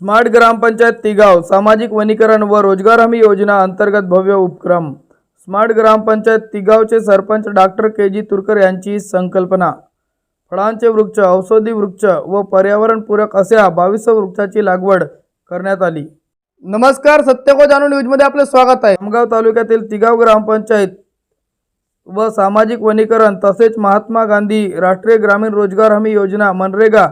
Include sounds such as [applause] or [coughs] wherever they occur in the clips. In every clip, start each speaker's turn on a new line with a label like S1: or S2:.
S1: Smart ग्रामपंचायत तिगाव सामाजिक वनीकरण व रोजगार हमी योजना अंतर्गत भव्य उपक्रम. स्मार्ट ग्रामपंचायत तिगावचे sarpanch doctor K G Turkar यांची संकल्पना. फळांचे वृक्ष औषधी वृक्ष व पर्यावरणपूरक अशा बावीस वृक्षाची लागवड करण्यात आली. नमस्कार सत्यको जाणून न्यूजमध्ये आपले स्वागत आहे. आमगाव तालुक्यातील तिगाव ग्रामपंचायत व सामाजिक वनीकरण तसेच महात्मा गांधी राष्ट्रीय ग्रामीण रोजगार हमी योजना मनरेगा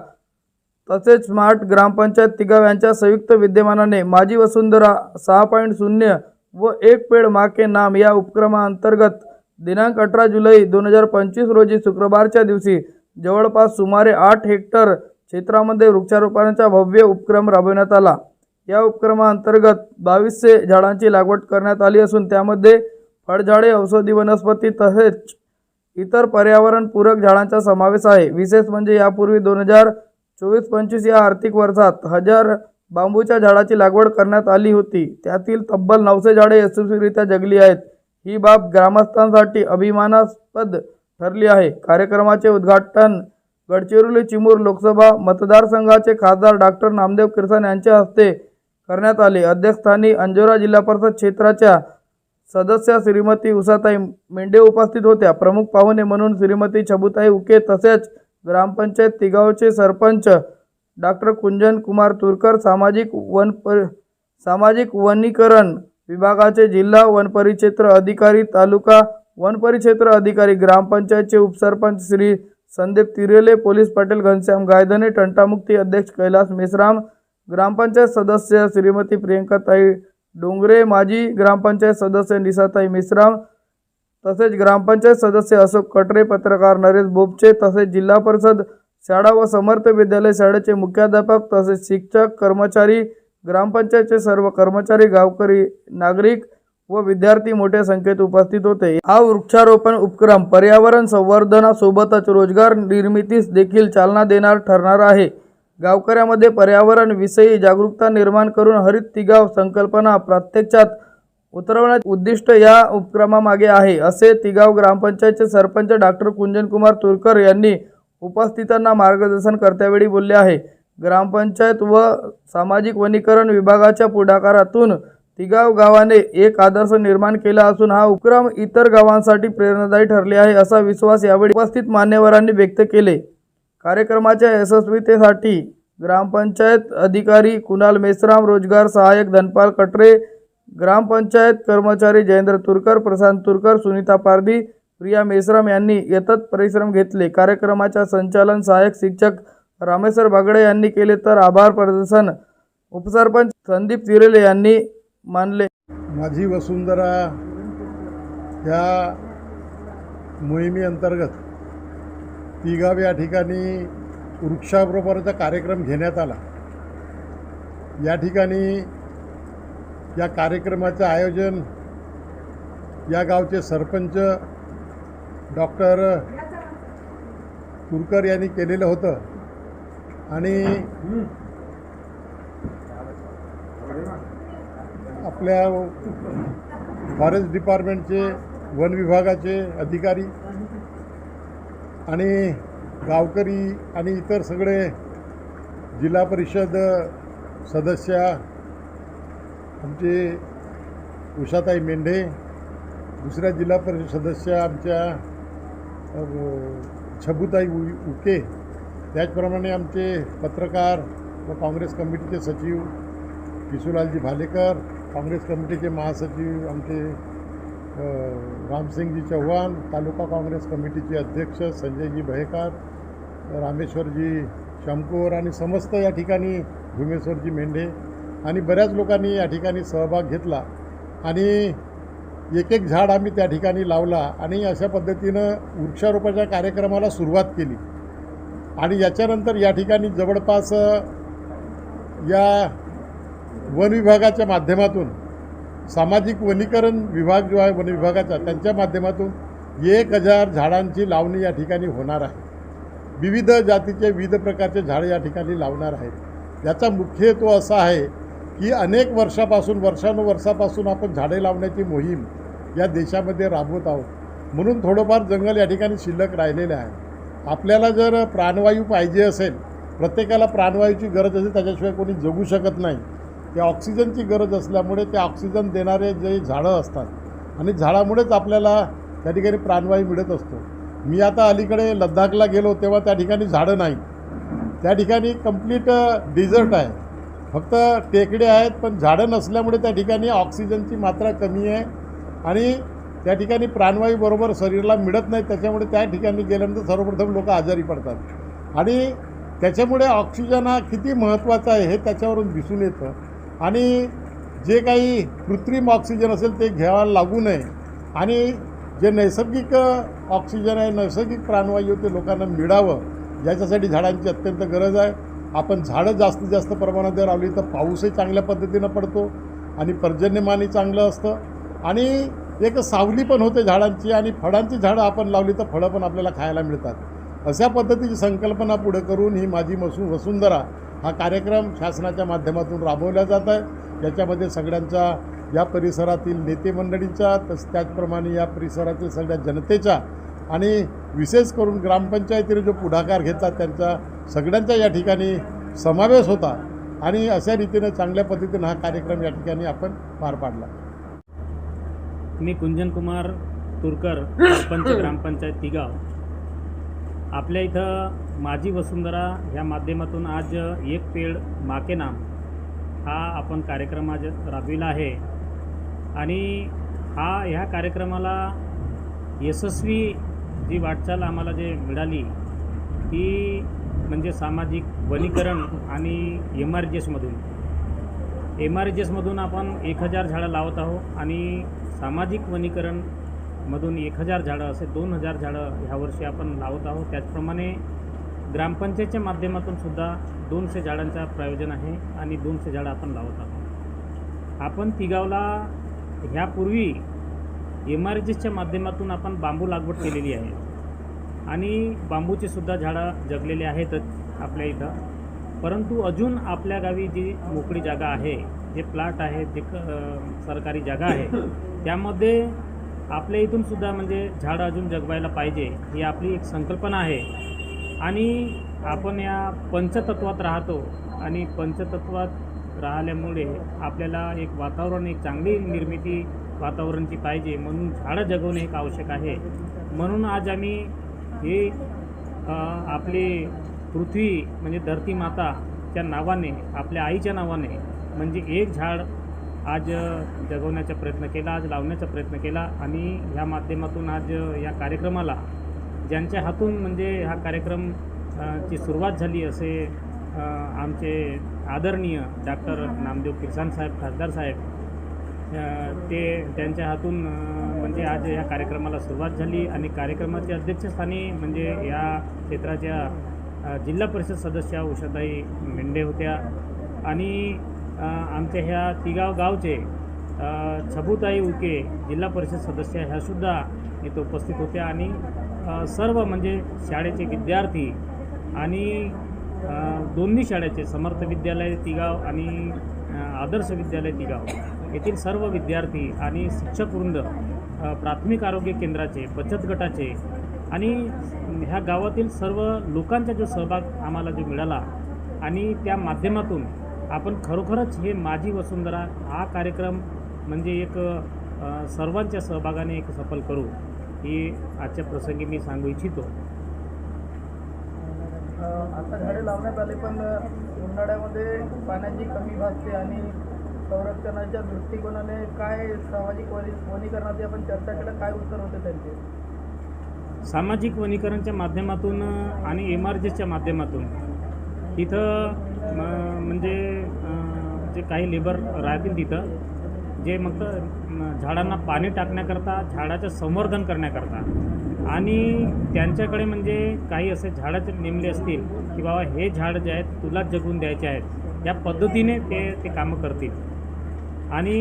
S1: तसेच स्मार्ट ग्रामपंचायत तिगाव यांच्या संयुक्त विद्यमानाने माझी वसुंधरा सहा पॉईंट शून्य व एक पेड माके नाम या उपक्रमाअंतर्गत दिनांक अठरा जुलै दोन हजार पंचवीस रोजी शुक्रवारच्या दिवशी जवळपास सुमारे आठ हेक्टर क्षेत्रामध्ये वृक्षारोपणाचा भव्य उपक्रम राबविण्यात आला. या उपक्रमाअंतर्गत बावीसशे झाडांची लागवड करण्यात आली असून त्यामध्ये फळझाडे औषधी वनस्पती तसेच इतर पर्यावरणपूरक झाडांचा समावेश आहे. विशेष म्हणजे यापूर्वी दोन हजार चोवीस पंचवीस या आर्थिक वर्षात हजार बांबूच्या झाडाची लागवड करण्यात आली होती. त्यातील तब्बल नऊशे झाडे यशस्वीरित्या जगली आहेत. ही बाब ग्रामस्थांसाठी अभिमानास्पद ठरली आहे. कार्यक्रमाचे उद्घाटन गडचिरोली चिमूर लोकसभा मतदारसंघाचे खासदार डॉक्टर नामदेव किरसन यांच्या हस्ते करण्यात आले. अध्यक्षस्थानी अंजोरा जिल्हा परिषद क्षेत्राच्या सदस्य श्रीमती उषाताई मेंढे उपस्थित होत्या. प्रमुख पाहुणे म्हणून श्रीमती छबुताई उके तसेच ग्रामपंचायत तिगावचे सरपंच डॉक्टर कुंजन कुमार तुरकर सामाजिक वन पर सामाजिक वनीकरण विभागाचे जिल्हा वनपरिक्षेत्र अधिकारी तालुका वनपरिक्षेत्र अधिकारी ग्रामपंचायतचे उपसरपंच श्री संदीप तिरेले पोलीस पाटील घनश्याम गायधने टंटामुक्ती अध्यक्ष कैलास मेश्राम ग्रामपंचायत सदस्य श्रीमती प्रियंकाताई डोंगरे माजी ग्रामपंचायत सदस्य निसाताई मिश्राम तसेच ग्रामपंचायत सदस्य अशोक कटरे पत्रकार नरेश बोपचे तसेच जिल्हा परिषद शाळा व समर्थ विद्यालय शाळेचे मुख्याध्यापक तसेच शिक्षक कर्मचारी ग्रामपंचायतचे सर्व कर्मचारी गावकरी नागरिक व विद्यार्थी मोठ्या संख्येत उपस्थित होते. हा वृक्षारोपण उपक्रम पर्यावरण संवर्धनासोबतच रोजगार निर्मितीस देखील चालना देणार ठरणार आहे. गावकऱ्यामध्ये पर्यावरण विषयी जागरूकता निर्माण करून हरित तिगाव संकल्पना प्रत्यक्षात उतरवण्याचे उद्दिष्ट या उपक्रमामागे आहे असे तिगाव ग्रामपंचायतचे सरपंच डॉक्टर कुंजन कुमार तुरकर यांनी उपस्थितांना मार्गदर्शन करत्यावेळी बोलले आहे. ग्रामपंचायत व सामाजिक वनीकरण विभागाच्या पुढाकारातून तिगाव गावाने एक आदर्श निर्माण केला असून हा उपक्रम इतर गावांसाठी प्रेरणादायी ठरले आहे असा विश्वास यावेळी उपस्थित मान्यवरांनी व्यक्त केले. कार्यक्रमाच्या यशस्वीतेसाठी ग्रामपंचायत अधिकारी कुणाल मेश्राम रोजगार सहाय्यक धनपाल कटरे ग्रामपंचायत कर्मचारी जयेंद्र तुरकर प्रशांत तुरकर सुनीता पारदी प्रिया मेश्राम यांनी यतत परिश्रम घेतले. कार्यक्रमाच्या संचालन सहाय्यक शिक्षक रामेश्वर बागडे यांनी केले तर आभार प्रदर्शन. उपसरपंच संदीप तिरेले यांनी मानले.
S2: माझी वसुंधरा ह्या मोहिमेअंतर्गत तिगाव या ठिकाणी वृक्षारोपणाचा कार्यक्रम घेण्यात आला. या ठिकाणी या कार्यक्रमाचं आयोजन या गावचे सरपंच डॉक्टर तुरकर यांनी केलेलं होतं. आणि आपल्या फॉरेस्ट डिपार्टमेंटचे वन विभागाचे अधिकारी आणि गावकरी आणि इतर सगळे जिल्हा परिषद सदस्या आमचे उषाताई मेंढे दुसऱ्या जिल्हा परिषद सदस्य आमच्या छबुताई उ उके त्याचप्रमाणे आमचे पत्रकार व काँग्रेस कमिटीचे सचिव किशोरलालजी भालेकर काँग्रेस कमिटीचे महासचिव आमचे रामसिंगजी चव्हाण तालुका काँग्रेस कमिटीचे अध्यक्ष संजयजी बहेकर रामेश्वरजी शंकोर आणि समस्त या ठिकाणी भूमेश्वरजी मेंढे आणि बऱ्याच लोकांनी या ठिकाणी सहभाग घेतला. आणि एक एक झाड आम्ही त्या ठिकाणी लावला आणि अशा पद्धतीनं वृक्षारोपणाच्या कार्यक्रमाला सुरुवात केली. आणि याच्यानंतर या ठिकाणी जवळपास या वन विभागाच्या माध्यमातून सामाजिक वनीकरण विभाग जो आहे वन विभागाचा त्यांच्या माध्यमातून एक हजार झाडांची लावणी या ठिकाणी होणार आहे. विविध जातीचे विविध प्रकारचे झाडं या ठिकाणी लावणार आहेत. याचा मुख्य हेतू असा आहे की अनेक वर्षापासून वर्षानुवर्षापासून आपण झाडे लावण्याची मोहीम या देशामध्ये राबवत आहोत. म्हणून थोडंफार जंगल या ठिकाणी शिल्लक राहिलेलं आहे. आपल्याला जर प्राणवायू पाहिजे असेल प्रत्येकाला प्राणवायूची गरज असेल त्याच्याशिवाय कोणी जगू शकत नाही. ते ऑक्सिजनची गरज असल्यामुळे ते ऑक्सिजन देणारे जे झाडं असतात आणि झाडामुळेच आपल्याला त्या ठिकाणी प्राणवायू मिळत असतो. मी आता अलीकडे लद्दाखला गेलो तेव्हा त्या ठिकाणी झाडं नाही त्या ठिकाणी कंप्लीट डिझर्ट आहे. फक्त टेकडे आहेत पण झाडं नसल्यामुळे त्या ठिकाणी ऑक्सिजनची मात्रा कमी आहे. आणि त्या ठिकाणी प्राणवायूबरोबर शरीराला मिळत नाही त्याच्यामुळे त्या ठिकाणी गेल्यानंतर सर्वप्रथम लोक आजारी पडतात. आणि त्याच्यामुळे ऑक्सिजन हा किती महत्त्वाचा आहे हे त्याच्यावरून दिसून येतं. आणि जे काही कृत्रिम ऑक्सिजन असेल ते घ्यायला लागू नये. आणि जे नैसर्गिक ऑक्सिजन आहे नैसर्गिक प्राणवायू ते लोकांना मिळावं. ज्याच्यासाठी झाडांची अत्यंत गरज आहे. आपण झाडं जास्तीत जास्त प्रमाणात जर लावली तर पाऊसही चांगल्या पद्धतीनं पडतो आणि पर्जन्यमानही चांगलं असतं. आणि एक सावली पण होते झाडांची आणि फळांची झाडं आपण लावली तर फळं पण आपल्याला खायला मिळतात. अशा पद्धतीची संकल्पना पुढे करून ही माझी मसू वसुंधरा हा कार्यक्रम शासनाच्या माध्यमातून राबवला जात आहे. याच्यामध्ये सगळ्यांच्या या परिसरातील नेते मंडळींचा तस त्याचप्रमाणे या परिसरातील सगळ्या जनतेच्या आणि विशेष करून ग्रामपंचायतीने जो पुढाकार घेतला त्यांचा सगळ्यांचा या ठिकाणी समावेश होता आणि अशा रीतीने चांगल्या पद्धतीनं हा कार्यक्रम या ठिकाणी आपण पार पाडला.
S3: मी कुंजन कुमार तुरकर [coughs] सरपंच ग्रामपंचायत तिगाव. आपल्या इथं माझी वसुंधरा ह्या माध्यमातून आज एक पेड माके नाम हा आपण कार्यक्रम आज राबविला आहे. आणि हा ह्या कार्यक्रमाला यशस्वी जी वाटचाल आम्हाला जे मिळाली ती म्हणजे सामाजिक वनीकरण आणि एम आर जी एसमधून एम आर जी एसमधून आपण एक हजार झाडं लावत आहोत आणि सामाजिक वनीकरणमधून एक हजार झाडं असे दोन हजार झाडं ह्यावर्षी आपण लावत आहोत. त्याचप्रमाणे ग्रामपंचायतच्या माध्यमातून सुद्धा दोनशे झाडांचा प्रयोजन आहे आणि दोनशे झाडं आपण लावत आहोत. आपण तिगावला ह्यापूर्वी एम आर जी माध्यमातून आपण बांबू लागवड केलेली आहे. आणि बांबूची सुद्धा झाडं जगलेली आहेतच आपल्या इथं. परंतु अजून आपल्या गावी जी मोकळी जागा आहे जे प्लॉट आहे जे क सरकारी जागा आहे त्यामध्ये आपल्या इथून सुद्धा म्हणजे झाडं अजून जगवायला पाहिजे ही आपली एक संकल्पना आहे. आणि आपण या पंचतत्वात राहतो आणि पंचतत्वात राहिल्यामुळे आपल्याला एक वातावरण एक चांगली निर्मिती वातावरणची पाहिजे म्हणून झाडं जगवणे एक आवश्यक आहे. म्हणून आज आम्ही हे आपली पृथ्वी म्हणजे धरती माताच्या नावाने आपल्या आईच्या नावाने म्हणजे एक झाड आज जगवण्याचा प्रयत्न केला आज लावण्याचा प्रयत्न केला आणि ह्या माध्यमातून आज या कार्यक्रमाला ज्यांच्या हातून म्हणजे हा कार्यक्रम ची सुरुवात झाली असे आमचे आदरणीय डॉक्टर नामदेव किसान साहेब खासदार साहेब ते त्यांच्या हातून म्हणजे आज या कार्यक्रमाला सुरुवात झाली आणि कार्यक्रमाच्या अध्यक्षस्थानी म्हणजे या क्षेत्राच्या जिल्हा परिषद सदस्या उषाताई मेंढे होत्या आणि आमच्या ह्या तिगाव गावचे छबूताई छबुताई उके जिल्हा परिषद सदस्य ह्यासुद्धा इथं उपस्थित होत्या आणि सर्व म्हणजे शाळेचे विद्यार्थी आणि दोन्ही शाळेचे समर्थ विद्यालय तिगाव आणि आदर्श विद्यालय तिगाव. येथील सर्व विद्यार्थी आणि शिक्षकवृंद प्राथमिक आरोग्य केंद्राचे बचत गटाचे आणि ह्या गावातील सर्व लोकांचा जो सहभाग आम्हाला जो मिळाला आणि त्या माध्यमातून आपण खरोखरच हे माझी वसुंधरा हा कार्यक्रम म्हणजे एक सर्वांच्या सहभागाने एक सफल करू ही आजच्या प्रसंगी मी सांगू इच्छितो.
S1: आता झाडे लावण्यात आले पण उन्हाळ्यामध्ये पाण्याची कमी भासते आणि संरक्षणाच्या दृष्टिकोनाने काय सामाजिक वनी वनीकरणाची आपण चर्चा केलं काय उत्तर होते त्यांचे?
S3: सामाजिक वनीकरणच्या माध्यमातून आणि एम आर जीच्या माध्यमातून तिथं म्हणजे जे काही लेबर राहतील तिथं जे मग झाडांना पाणी टाकण्याकरता झाडाचं संवर्धन करण्याकरता आणि त्यांच्याकडे म्हणजे काही असे झाडाचे नेमले असतील की बाबा हे झाड जे आहेत तुलाच जगून द्यायचे आहेत या पद्धतीने ते ते कामं करतील. आणि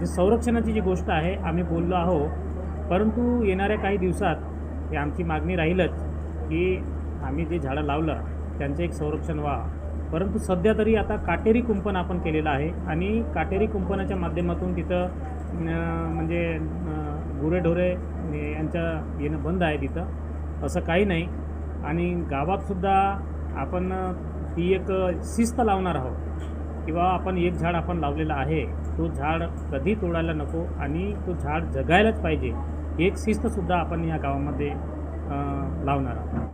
S3: जे संरक्षणाची जी गोष्ट आहे आम्ही बोललो आहो परंतु येणाऱ्या काही दिवसात हे आमची मागणी राहीलच की आम्ही जे झाडं लावलं त्यांचं एक संरक्षण व्हा परंतु सध्या तरी आता काटेरी कुंपण आपण केलेलं आहे आणि काटेरी कुंपणाच्या माध्यमातून तिथं म्हणजे गुरेढोरे यांच्या येणं बंद आहे तिथं असं काही नाही. आणि गावातसुद्धा आपण ती एक शिस्त लावणार आहोत. किंवा आपण एक झाड आपण लावलेलं आहे तो झाड कधी तोडायला नको आणि तो झाड जगायलाच पाहिजे एक शिस्तसुद्धा आपण या गावामध्ये लावणार आहोत.